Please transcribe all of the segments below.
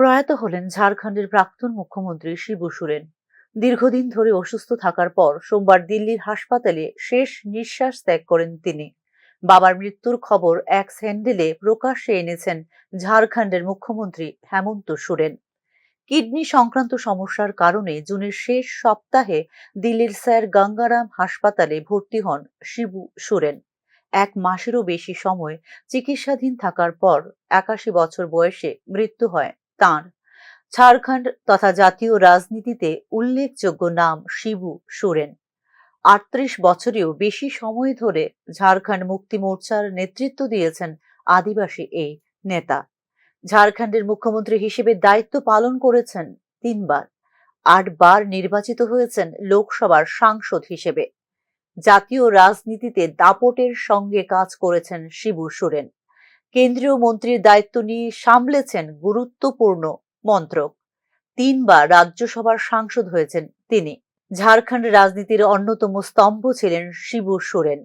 প্রয়াত হলেন ঝাড়খণ্ডের প্রাক্তন মুখ্যমন্ত্রী শিবু সোরেন। দীর্ঘদিন ধরে অসুস্থ থাকার পর সোমবার দিল্লির হাসপাতালে শেষ নিঃশ্বাস ত্যাগ করেন তিনি। বাবার মৃত্যুর খবর এক স্যান্ডেলে প্রকাশ্যে এনেছেন ঝাড়খণ্ডের মুখ্যমন্ত্রী হেমন্ত সোরেন। কিডনি সংক্রান্ত সমস্যার কারণে জুনের শেষ সপ্তাহে দিল্লির স্যার গঙ্গারাম হাসপাতালে ভর্তি হন শিবু সোরেন। এক মাসেরও বেশি সময় চিকিৎসাধীন থাকার পর একাশি বছর বয়সে মৃত্যু হয়। তাঁর। ঝাড়খণ্ড তথা জাতীয় রাজনীতিতে উল্লেখযোগ্য নাম শিবু সোরেন। আটত্রিশ বছরেও বেশি সময় ধরে ঝাড়খণ্ড মুক্তি মোর্চার নেতৃত্ব দিয়েছেন আদিবাসী এই নেতা। ঝাড়খণ্ডের মুখ্যমন্ত্রী হিসেবে দায়িত্ব পালন করেছেন তিনবার। আটবার নির্বাচিত হয়েছেন লোকসভার সাংসদ হিসেবে। জাতীয় রাজনীতিতে দাপটের সঙ্গে কাজ করেছেন শিবু সোরেন। কেন্দ্রীয় মন্ত্রীর দায়িত্ব নিয়ে সামলেছেন গুরুত্বপূর্ণ মন্ত্রক। তিনবার রাজ্যসভার সাংসদ হয়েছেন তিনি। ঝাড়খণ্ড রাজনীতির অন্যতম স্তম্ভ ছিলেন শিবু সোরেন।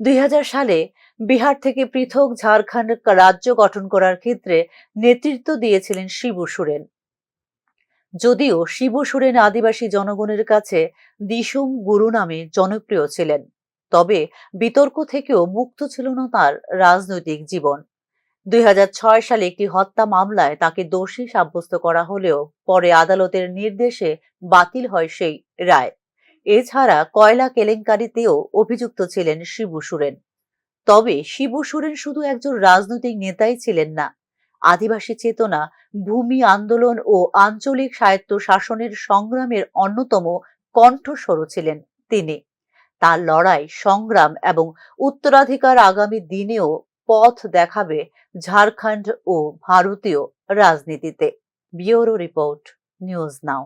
দুই সালে বিহার থেকে পৃথক ঝাড়খণ্ড রাজ্য গঠন করার ক্ষেত্রে নেতৃত্ব দিয়েছিলেন শিবু সোরেন। যদিও শিবু সোরেন আদিবাসী জনগণের কাছে দিসুম গুরু নামে জনপ্রিয় ছিলেন। তবে বিতর্ক থেকেও মুক্ত ছিল না তার রাজনৈতিক জীবন। দুই হাজার ছয় সালে একটি হত্যা মামলায় তাকে দোষী সাব্যস্ত করা হলেও পরে আদালতের নির্দেশে বাতিল হয় সেই রায়। এছাড়া কয়লা কেলেঙ্কারিতেও অভিযুক্ত ছিলেন শিবু সোরেন। তবে শিবু সোরেন শুধু একজন রাজনৈতিক নেতাই ছিলেন না, আদিবাসী চেতনা, ভূমি আন্দোলন ও আঞ্চলিক স্বায়ত্ত শাসনের সংগ্রামের অন্যতম কণ্ঠস্বর ছিলেন তিনি। তার লড়াই, সংগ্রাম এবং উত্তরাধিকার আগামী দিনেও পথ দেখাবে ঝাড়খণ্ড ও ভারতীয় রাজনীতিতে। Bureau report, news now.